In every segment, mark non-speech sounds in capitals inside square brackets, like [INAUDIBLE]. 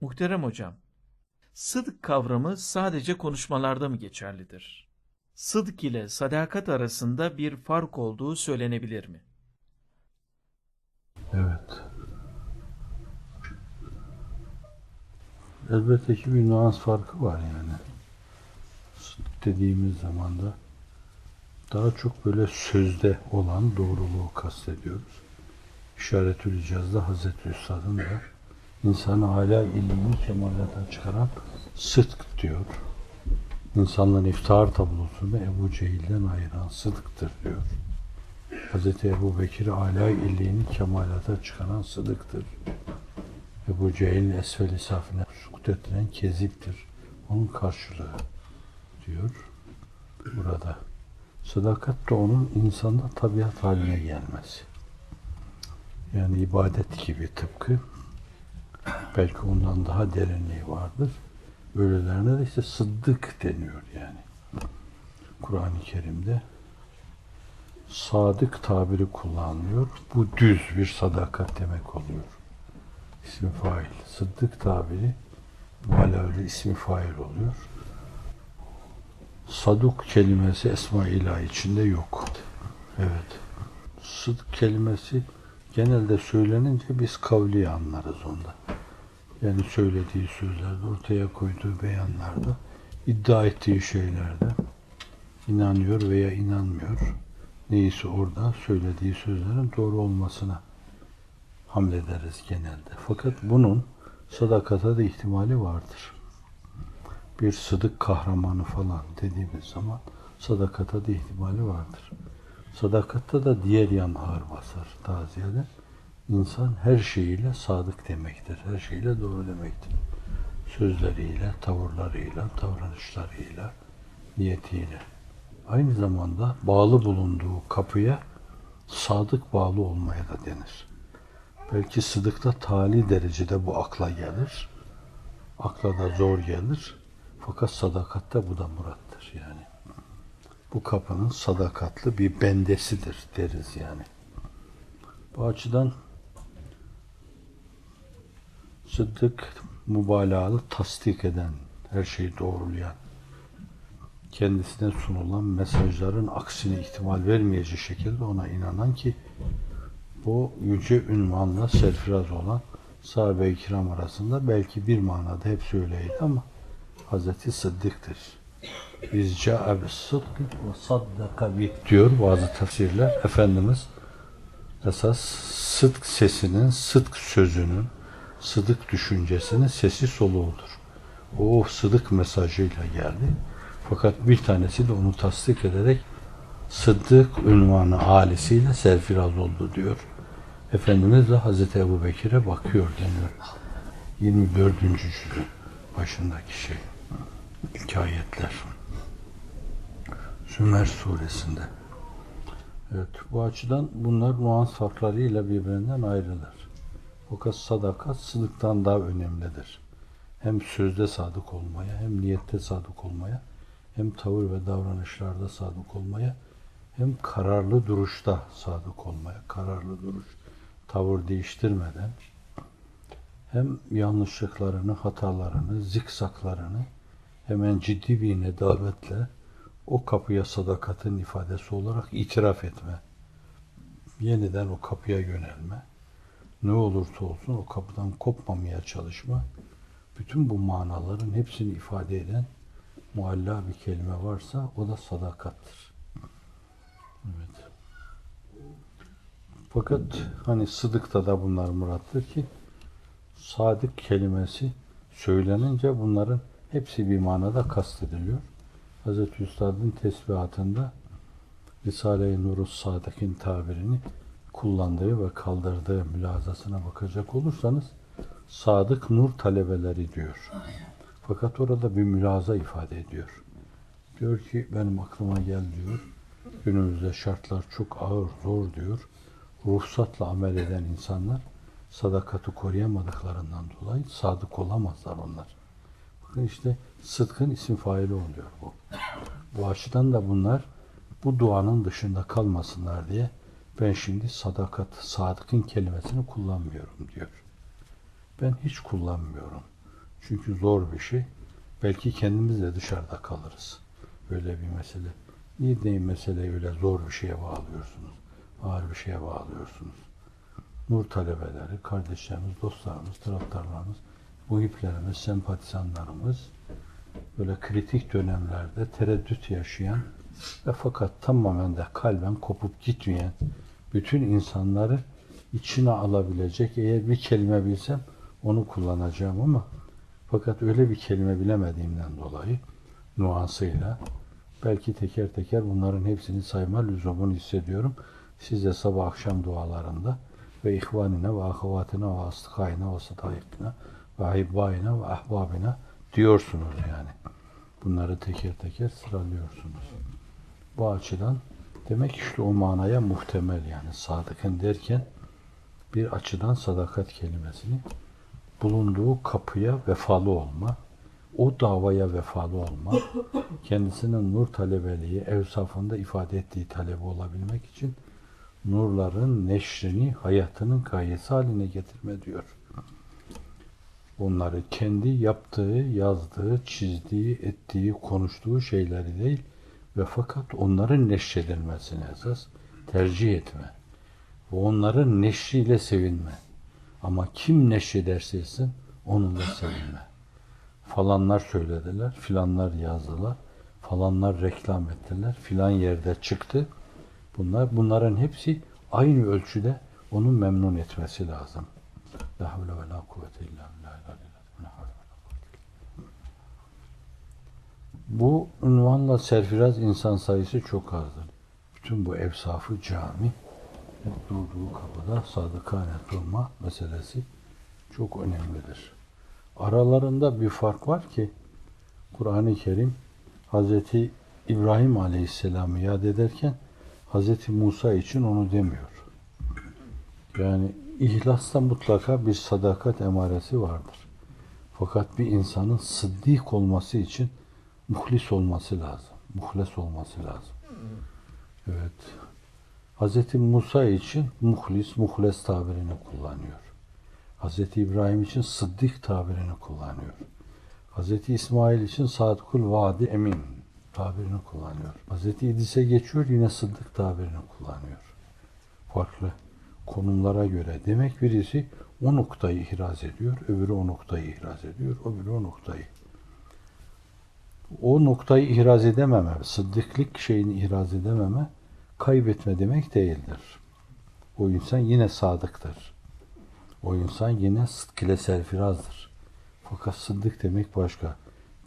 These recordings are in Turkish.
Muhterem hocam, sıdk kavramı sadece konuşmalarda mı geçerlidir? Sıdk ile sadakat arasında bir fark olduğu söylenebilir mi? Evet. Elbette ki bir nüans farkı var yani. Sıdk dediğimiz zaman da daha çok böyle sözde olan doğruluğu kastediyoruz. İşaretül İcaz'da Hazreti Üstad'ın da insanı hala ilmini kemalata çıkaran sıdk diyor. İnsanların iftihar tablosunu Ebu Cehil'den ayıran sıdktır diyor. Hz. Ebu Bekir'i âlâ illiğini kemalata çıkaran sıdıktır. Ebu Cehil'in esfel isafine sukut ettiren keziptir. Onun karşılığı diyor burada. Sadakat da onun insanda tabiat haline gelmesi. Yani ibadet gibi tıpkı. Belki ondan daha derinliği vardır. Böylelerine de işte sıddık deniyor yani. Kur'an-ı Kerim'de sadık tabiri kullanılıyor. Bu düz bir sadakat demek oluyor. İsmi fail. Sıddık tabiri muhalefede ismi fail oluyor. Saduk kelimesi esma ilahi içinde yok. Evet. Sıdk kelimesi genelde söylenince biz kavli anlarız onda. Yani söylediği sözlerde, ortaya koyduğu beyanlarda, iddia ettiği şeylerde inanıyor veya inanmıyor. Neyse orada söylediği sözlerin doğru olmasına hamlederiz genelde. Fakat bunun sadakata da ihtimali vardır. Bir sıdık kahramanı falan dediğimiz zaman sadakata da ihtimali vardır. Sadakatta da diğer yan ağır basar daha ziyade. İnsan her şeyiyle sadık demektir. Her şeyiyle doğru demektir. Sözleriyle, tavırlarıyla, davranışlarıyla, niyetiyle. Aynı zamanda bağlı bulunduğu kapıya sadık bağlı olmaya da denir. Belki sıdıkta tali derecede bu akla gelir. Akla da zor gelir. Fakat sadakatte bu da murattır yani. Bu kapının sadakatli bir bendesidir deriz yani. Bu açıdan sıddık mübalağalı tasdik eden, her şeyi doğrulayan, kendisine sunulan mesajların aksine ihtimal vermeyecek şekilde ona inanan ki bu yüce ünvanla serfiraz olan sahabe-i kiram arasında belki bir manada hep öyleydi ama Hazreti Sıddık'tır. Biz ca'e bis sıdkı ve saddaka bih diyor bazı tefsirler. Efendimiz esas sıdk sesinin, sıdk sözünün, sıdık düşüncesinin sesi soluğudur. O sıdık mesajıyla geldi. Fakat bir tanesi de onu tasdik ederek Sıddık ünvanı ailesiyle serfiraz oldu diyor. Efendimiz de Hazreti Ebu Bekir'e bakıyor deniyor. 24. cüzün başındaki şey. Hikayetler. Sümer suresinde. Evet, bu açıdan bunlar nuans farklarıyla birbirinden ayrılır. Fakat sadakat sıdıktan daha önemlidir. Hem sözde sadık olmaya, hem niyette sadık olmaya, hem tavır ve davranışlarda sadık olmaya, hem kararlı duruşta sadık olmaya, kararlı duruş, tavır değiştirmeden, hem yanlışlıklarını, hatalarını, zikzaklarını hemen ciddi bir nedavetle o kapıya sadakatin ifadesi olarak itiraf etme. Yeniden o kapıya yönelme. Ne olursa olsun o kapıdan kopmamaya çalışma. Bütün bu manaların hepsini ifade eden mualla bir kelime varsa o da sadakattır. Evet. Fakat hani sıdıkta da bunlar murattır ki sadık kelimesi söylenince bunların hepsi bir manada kastediliyor. Hz. Üstad'ın tesbihatında Risale-i Nurus Sadık'ın tabirini kullandığı ve kaldırdığı mülazasına bakacak olursanız sadık nur talebeleri diyor. Fakat orada bir mülaza ifade ediyor. Diyor ki benim aklıma gel diyor. Günümüzde şartlar çok ağır, zor diyor. Ruhsatla amel eden insanlar sadakati koruyamadıklarından dolayı sadık olamazlar onlar. Bakın işte sıdkın isim faili oluyor bu. Bu açıdan da bunlar bu duanın dışında kalmasınlar diye ben şimdi sadakat, sadıkın kelimesini kullanmıyorum diyor. Ben hiç kullanmıyorum. Çünkü zor bir şey. Belki kendimiz de dışarıda kalırız. Öyle bir mesele. Niye deyin meseleyi öyle zor bir şeye bağlıyorsunuz? Ağır bir şeye bağlıyorsunuz. Nur talebeleri, kardeşlerimiz, dostlarımız, taraftarlarımız, muhiplerimiz, sempatizanlarımız böyle kritik dönemlerde tereddüt yaşayan ve fakat tamamen de kalben kopup gitmeyen bütün insanları içine alabilecek eğer bir kelime bilsem onu kullanacağım ama fakat öyle bir kelime bilemediğimden dolayı nuansıyla belki teker teker bunların hepsini sayma lüzumunu hissediyorum. Siz de sabah akşam dualarında ve ihvanine ve ahavatine ve astıkayına ve sıdayıkına ve ahibbayine ve ahbabine diyorsunuz yani. Bunları teker teker sıralıyorsunuz. Bu açıdan demek işte o manaya muhtemel yani sadıkın derken bir açıdan sadakat kelimesini bulunduğu kapıya vefalı olma, o davaya vefalı olma, [COUGHS] kendisinin nur talebeliği evsafında ifade ettiği talebi olabilmek için nurların neşrini hayatının gayesi haline getirme diyor. Bunları kendi yaptığı, yazdığı, çizdiği, ettiği, konuştuğu şeyleri değil ve fakat onların neşredilmesini esas tercih etme. Ve onların neşriyle sevinme. Ama kim neşrederse etsin onunla sevinme. Falanlar söylediler, filanlar yazdılar, falanlar reklam ettiler, filan yerde çıktı. Bunlar bunların hepsi aynı ölçüde onu memnun etmesi lazım. La havle ve la kuvvete illa billahi la havle ve la kuvvete illa billah. Bu unvanla serfiraz insan sayısı çok azdır. Bütün bu evsafı cami durduğu kapıda sadıkane durma meselesi çok önemlidir. Aralarında bir fark var ki Kur'an-ı Kerim Hazreti İbrahim Aleyhisselam'ı yad ederken Hazreti Musa için onu demiyor. Yani ihlasta mutlaka bir sadakat emaresi vardır. Fakat bir insanın sıddık olması için muhlis olması lazım. Muhles olması lazım. Evet. Hz. Musa için muhlis, muhles tabirini kullanıyor. Hz. İbrahim için sıddık tabirini kullanıyor. Hz. İsmail için sadıkul vaadi emin tabirini kullanıyor. Hz. İdris'e geçiyor yine sıddık tabirini kullanıyor. Farklı konumlara göre. Demek birisi o noktayı ihraz ediyor, öbürü o noktayı ihraz ediyor, öbürü o noktayı. O noktayı ihraz edememe, sıddıklık şeyini ihraz edememe, kaybetme demek değildir. O insan yine sadıktır. O insan yine sıdk ile serfirazdır. Fakat sıddık demek başka.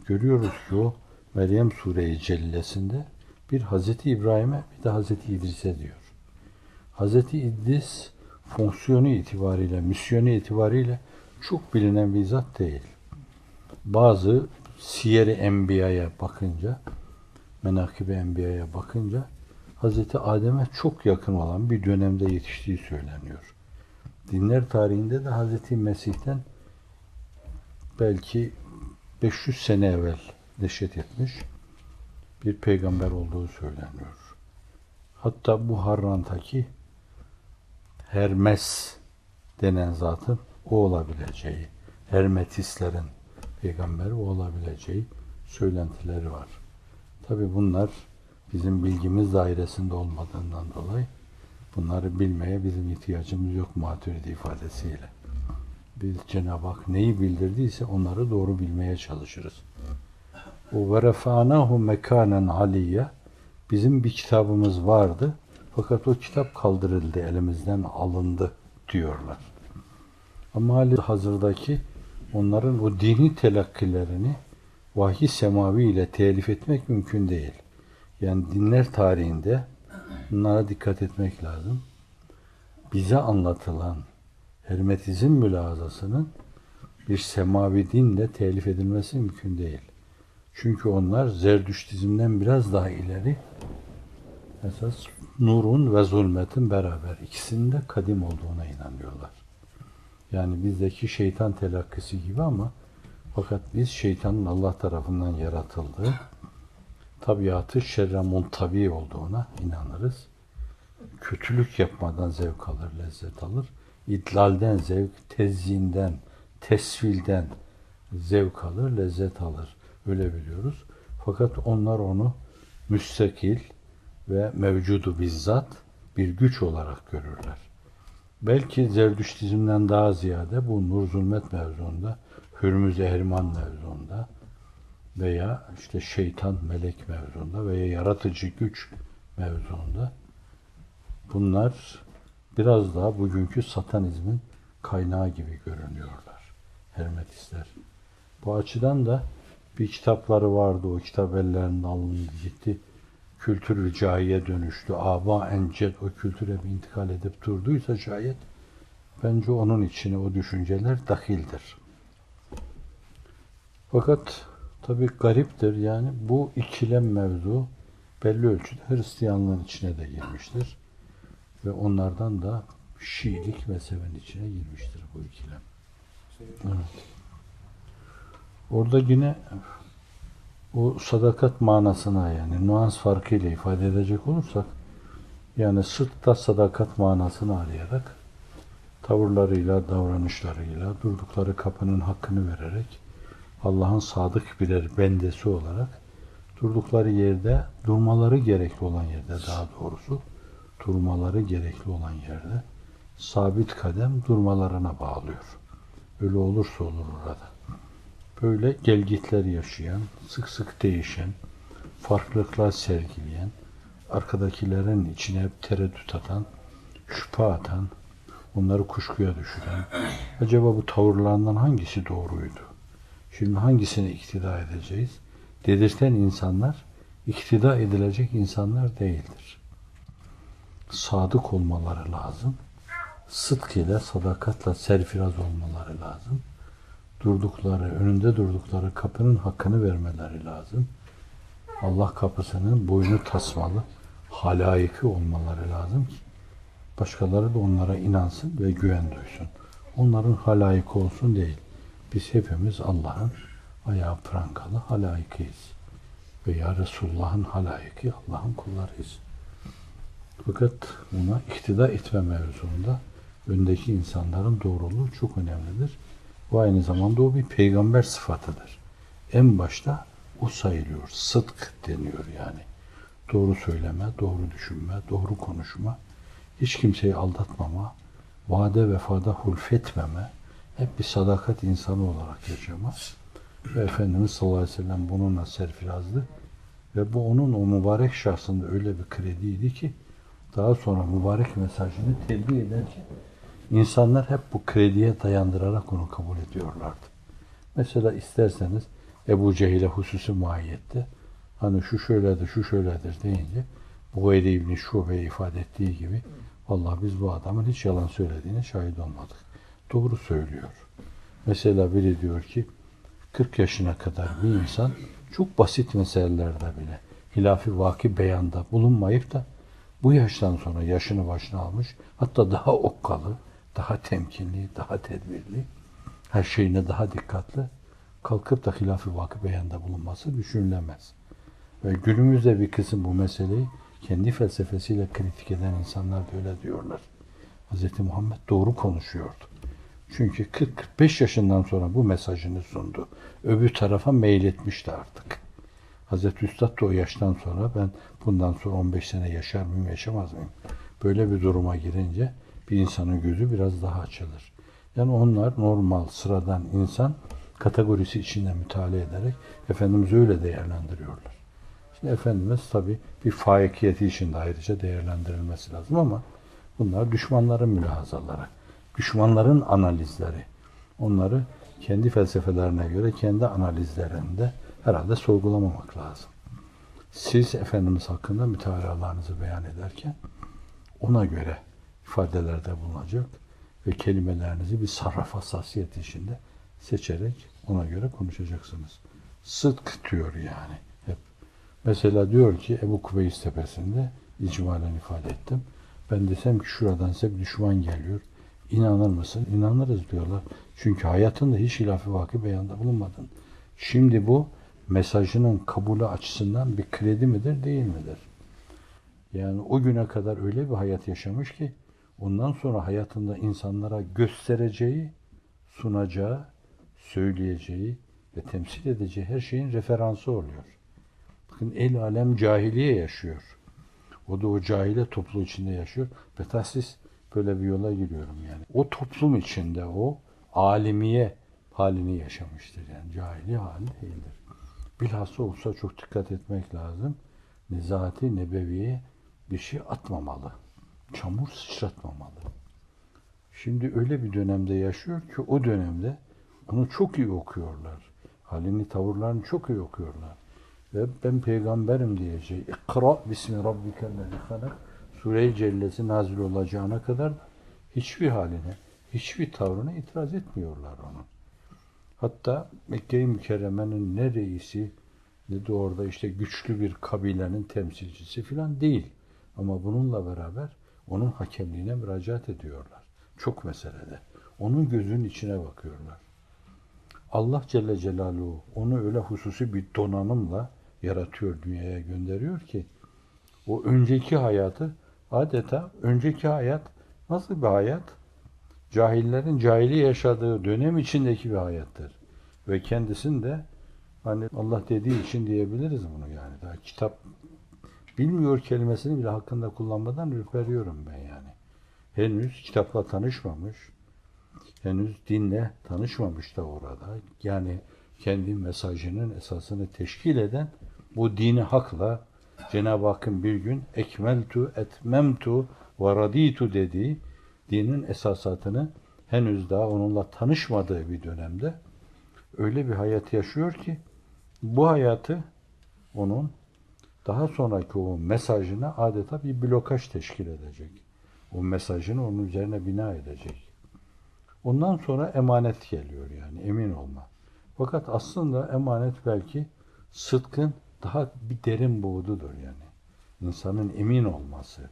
Görüyoruz ki o Meryem Sure-i Cellesinde bir Hazreti İbrahim'e bir de Hazreti İdris'e diyor. Hazreti İdris fonksiyonu itibariyle, misyonu itibariyle çok bilinen bir zat değil. Bazı Siyer-i Enbiya'ya bakınca, Menakib-i Enbiya'ya bakınca Hazreti Adem'e çok yakın olan bir dönemde yetiştiği söyleniyor. Dinler tarihinde de Hazreti Mesih'ten belki 500 sene evvel neşet etmiş bir peygamber olduğu söyleniyor. Hatta bu Harran'taki Hermes denen zatın o olabileceği, Hermetistlerin peygamberi o olabileceği söylentileri var. Tabi bunlar bizim bilgimiz dairesinde olmadığından dolayı bunları bilmeye bizim ihtiyacımız yok maturidi ifadesiyle. Biz Cenab-ı Hak neyi bildirdiyse onları doğru bilmeye çalışırız. O ve refanahu mekanen aliyye bizim bir kitabımız vardı. Fakat o kitap kaldırıldı, elimizden alındı diyorlar. Ama hali hazırdaki onların o dini telakkilerini vahiy semavi ile telif etmek mümkün değil. Yani dinler tarihinde bunlara dikkat etmek lazım. Bize anlatılan hermetizm mülazasının bir semavi dinle telif edilmesi mümkün değil. Çünkü onlar Zerdüştizmden biraz daha ileri esas nurun ve zulmetin beraber ikisinin de kadim olduğuna inanıyorlar. Yani bizdeki şeytan telakkisi gibi ama fakat biz şeytanın Allah tarafından yaratıldığı tabiatı şerre muntabi olduğuna inanırız. Kötülük yapmadan zevk alır, lezzet alır. İdlalden zevk, tezyinden, tesvilden zevk alır, lezzet alır. Öyle biliyoruz. Fakat onlar onu müstakil ve mevcudu bizzat bir güç olarak görürler. Belki Zerdüştizmden daha ziyade bu nur zulmet mevzuunda, Hürmüz Ehriman mevzuunda veya işte şeytan melek mevzuunda veya yaratıcı güç mevzuunda bunlar biraz daha bugünkü satanizmin kaynağı gibi görünüyorlar. Hermetistler. Bu açıdan da bir kitapları vardı. O kitap ellerinden alındı gitti. Kültür ricaiye dönüştü. Aba encet o kültüre bir intikal edip durduysa şayet bence onun içine o düşünceler dahildir. Fakat tabii gariptir yani bu ikilem mevzu belli ölçüde Hristiyanlığın içine de girmiştir. Ve onlardan da Şiilik mezhebin içine girmiştir bu ikilem. Evet. Orada yine o sadakat manasına yani nüans farkıyla ifade edecek olursak yani sırtta sadakat manasını arayarak tavırlarıyla, davranışlarıyla, durdukları kapının hakkını vererek Allah'ın sadık birer bendesi olarak durdukları yerde, durmaları gerekli olan yerde daha doğrusu, durmaları gerekli olan yerde sabit kadem durmalarına bağlıyor. Öyle olursa olur orada. Böyle gelgitler yaşayan, sık sık değişen, farklılıklar sergileyen, arkadakilerin içine hep tereddüt atan, şüphe atan, onları kuşkuya düşüren, acaba bu tavırlarından hangisi doğruydu? Şimdi hangisine iktida edeceğiz? Dedirten insanlar, iktida edilecek insanlar değildir. Sadık olmaları lazım. Sıdk ile, sadakatla serfiraz olmaları lazım. Durdukları, önünde durdukları kapının hakkını vermeleri lazım. Allah kapısının boynu tasmalı, halayıkı olmaları lazım ki başkaları da onlara inansın ve güven duysun. Onların halayıkı olsun değil. Biz hepimiz Allah'ın ayağı prangalı halayıkıyız. Veya Resulullah'ın halayıkı Allah'ın kullarıyız. Fakat buna iktida etme mevzuunda öndeki insanların doğruluğu çok önemlidir. Bu aynı zamanda o bir peygamber sıfatıdır. En başta o sayılıyor. Sıdk deniyor yani. Doğru söyleme, doğru düşünme, doğru konuşma, hiç kimseyi aldatmama, vade vefada hulfetmeme, hep bir sadakat insanı olarak yaşama. Ve Efendimiz sallallahu aleyhi ve sellem bununla serfirazdı. Ve bu onun o mübarek şahsında öyle bir krediydi ki daha sonra mübarek mesajını tebliğ ederken insanlar hep bu krediye dayandırarak onu kabul ediyorlardı. Mesela isterseniz Ebu Cehil'e hususi muayyette hani şu şöyledir, şu şöyledir deyince bu İbni Şube'ye ifade ettiği gibi vallahi biz bu adamın hiç yalan söylediğine şahit olmadık. Doğru söylüyor. Mesela biri diyor ki 40 yaşına kadar bir insan çok basit meselelerde bile hilafi vaki beyanda bulunmayıp da bu yaştan sonra yaşını başına almış hatta daha okkalı, daha temkinli, daha tedbirli, her şeyine daha dikkatli kalkıp da hilaf-ı vakı beyanda bulunması düşünülemez. Ve günümüzde bir kısım bu meseleyi kendi felsefesiyle kritik eden insanlar da öyle diyorlar. Hz. Muhammed doğru konuşuyordu. Çünkü 40-45 yaşından sonra bu mesajını sundu. Öbür tarafa meyletmişti artık. Hazreti Üstad da o yaştan sonra ben bundan sonra 15 sene yaşar mıyım, yaşamaz mıyım? Böyle bir duruma girince bir insanın gözü biraz daha açılır. Yani onlar normal, sıradan insan kategorisi içinde müteala ederek Efendimiz öyle değerlendiriyorlar. Şimdi Efendimiz tabi bir faikiyeti içinde ayrıca değerlendirilmesi lazım ama bunlar düşmanların mülahazaları, düşmanların analizleri. Onları kendi felsefelerine göre, kendi analizlerinde herhalde sorgulamamak lazım. Siz Efendimiz hakkında mütealalarınızı beyan ederken ona göre ifadelerde bulunacak ve kelimelerinizi bir sarraf hassasiyet içinde seçerek ona göre konuşacaksınız. Sıdk diyor yani hep. Mesela diyor ki Ebu Kubeys tepesinde icmalen ifade ettim. Ben desem ki şuradan size bir düşman geliyor. İnanır mısın? İnanırız diyorlar. Çünkü hayatında hiç hilaf-ı vakı beyanda bulunmadın. Şimdi bu mesajının kabulü açısından bir kredi midir, değil midir? Yani o güne kadar öyle bir hayat yaşamış ki ondan sonra hayatında insanlara göstereceği, sunacağı, söyleyeceği ve temsil edeceği her şeyin referansı oluyor. Bakın el alem cahiliye yaşıyor. O da o cahile topluluğu içinde yaşıyor. Ve tahsis böyle bir yola giriyorum yani. O toplum içinde o alimiye halini yaşamıştır yani. Cahili hali değildir. Bilhassa olsa çok dikkat etmek lazım. Nezati nebeviye bir şey atmamalı. Çamur sıçratmamalı. Şimdi öyle bir dönemde yaşıyor ki o dönemde onu çok iyi okuyorlar. Halini, tavırlarını çok iyi okuyorlar. Ve ben peygamberim diyeceği İkra bismi rabbikellezi halak Sure-i Cellesi nazil olacağına kadar da hiçbir haline, hiçbir tavrına itiraz etmiyorlar onun. Hatta Mekke-i Mükerreme'nin ne reisi ne de orada işte güçlü bir kabilenin temsilcisi falan değil. Ama bununla beraber onun hakemliğine müracaat ediyorlar. Çok meselede. Onun gözünün içine bakıyorlar. Allah Celle Celaluhu onu öyle hususi bir donanımla yaratıyor, dünyaya gönderiyor ki o önceki hayatı adeta önceki hayat nasıl bir hayat? Cahillerin cahili yaşadığı dönem içindeki bir hayattır. Ve kendisini de hani Allah dediği için diyebiliriz bunu yani. Daha kitap bilmiyor kelimesini bile hakkında kullanmadan ürperiyorum ben yani. Henüz kitapla tanışmamış, henüz dinle tanışmamış da orada. Yani kendi mesajının esasını teşkil eden bu dini hakla Cenab-ı Hakk'ın bir gün ekmeltu etmemtu ve raditu dediği dinin esasatını henüz daha onunla tanışmadığı bir dönemde öyle bir hayat yaşıyor ki bu hayatı onun daha sonraki o mesajına adeta bir blokaj teşkil edecek. O mesajını onun üzerine bina edecek. Ondan sonra emanet geliyor yani emin olma. Fakat aslında emanet belki sıdkın daha bir derin buğdudur yani. İnsanın emin olması.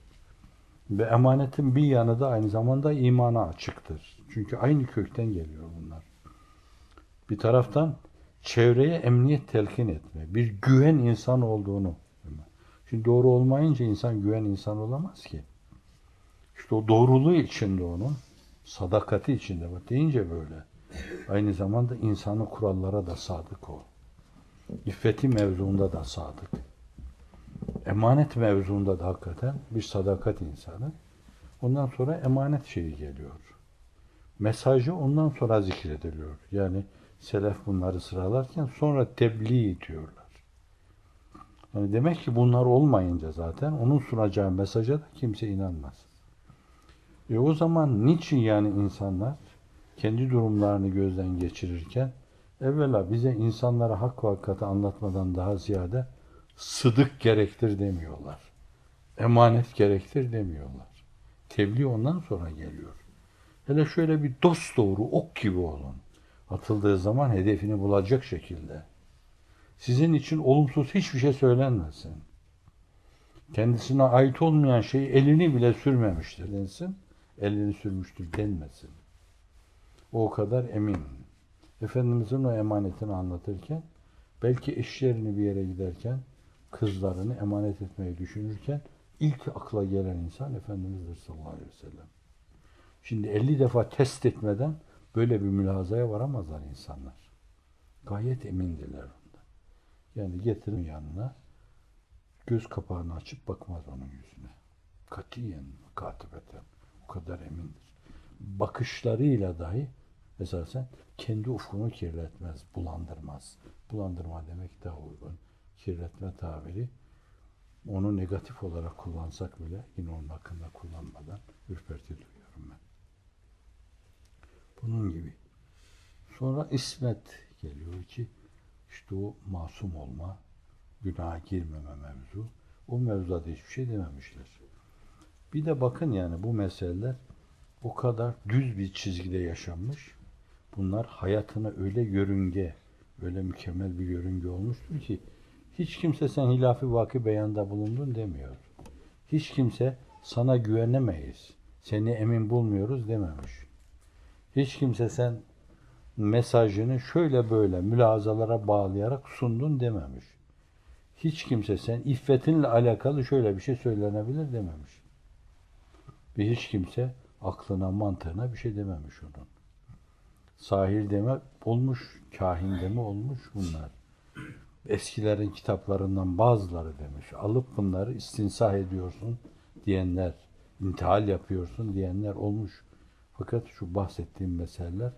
Ve emanetin bir yanı da aynı zamanda imana açıktır. Çünkü aynı kökten geliyor bunlar. Bir taraftan çevreye emniyet telkin etme, bir güven insan olduğunu. Şimdi doğru olmayınca insan güven insan olamaz ki. İşte o doğruluğu içinde onun, sadakati içinde bak deyince böyle. Aynı zamanda insanın kurallara da sadık ol. İffeti mevzuunda da sadık. Emanet mevzuunda da hakikaten bir sadakat insanı. Ondan sonra emanet şeyi geliyor. Mesajı ondan sonra zikrediliyor. Yani selef bunları sıralarken sonra tebliğ diyorlar. Yani demek ki bunlar olmayınca zaten onun sunacağı mesaja da kimse inanmaz. E o zaman niçin yani insanlar kendi durumlarını gözden geçirirken evvela bize insanlara hak ve hakikati anlatmadan daha ziyade sıdık gerektir demiyorlar. Emanet gerektir demiyorlar. Tebliğ ondan sonra geliyor. Hele şöyle bir dost doğru ok gibi olun. Atıldığı zaman hedefini bulacak şekilde. Sizin için olumsuz hiçbir şey söylenmesin. Kendisine ait olmayan şey elini bile sürmemiştir densin. Elini sürmüştür denmesin. O kadar emin. Efendimizin o emanetini anlatırken belki eşlerini bir yere giderken kızlarını emanet etmeyi düşünürken ilk akla gelen insan Efendimiz'dir sallallahu aleyhi ve sellem. Şimdi 50 defa test etmeden böyle bir mülazaya varamazlar insanlar. Gayet emindiler. Yani getirin yanına göz kapağını açıp bakmaz onun yüzüne. Katiyen, katibeten. O kadar emindir. Bakışlarıyla dahi esasen kendi ufkunu kirletmez, bulandırmaz. Bulandırma demek daha uygun. Kirletme tabiri onu negatif olarak kullansak bile yine onun hakkında kullanmadan ürperti duyuyorum ben. Bunun gibi. Sonra ismet geliyor ki işte o masum olma, günaha girmeme mevzu. O mevzuda hiçbir şey dememişler. Bir de bakın yani bu meseleler o kadar düz bir çizgide yaşanmış. Bunlar hayatına öyle yörünge, öyle mükemmel bir yörünge olmuştur ki hiç kimse sen hilafi vaki beyanda bulundun demiyor. Hiç kimse sana güvenemeyiz, seni emin bulmuyoruz dememiş. Hiç kimse sen mesajını şöyle böyle mülazalara bağlayarak sundun dememiş. Hiç kimse sen iffetinle alakalı şöyle bir şey söylenebilir dememiş. Ve hiç kimse aklına, mantığına bir şey dememiş onun. Sahir deme olmuş, kahin deme olmuş bunlar. Eskilerin kitaplarından bazıları demiş. Alıp bunları istinsah ediyorsun diyenler, intihal yapıyorsun diyenler olmuş. Fakat şu bahsettiğim meseleler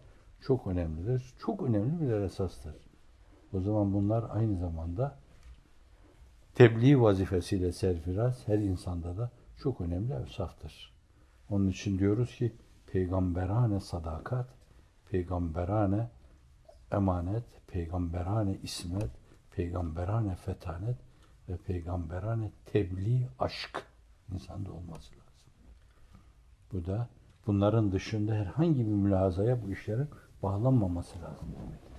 çok önemlidir. Çok önemli bir esastır. O zaman bunlar aynı zamanda tebliğ vazifesiyle serfiraz her insanda da çok önemli evsaftır. Onun için diyoruz ki peygamberane sadakat, peygamberane emanet, peygamberane ismet, peygamberane fetanet ve peygamberane tebliğ aşk insanda olması lazım. Bu da bunların dışında herhangi bir mülazaya bu işlerin bağlanmaması lazım demek.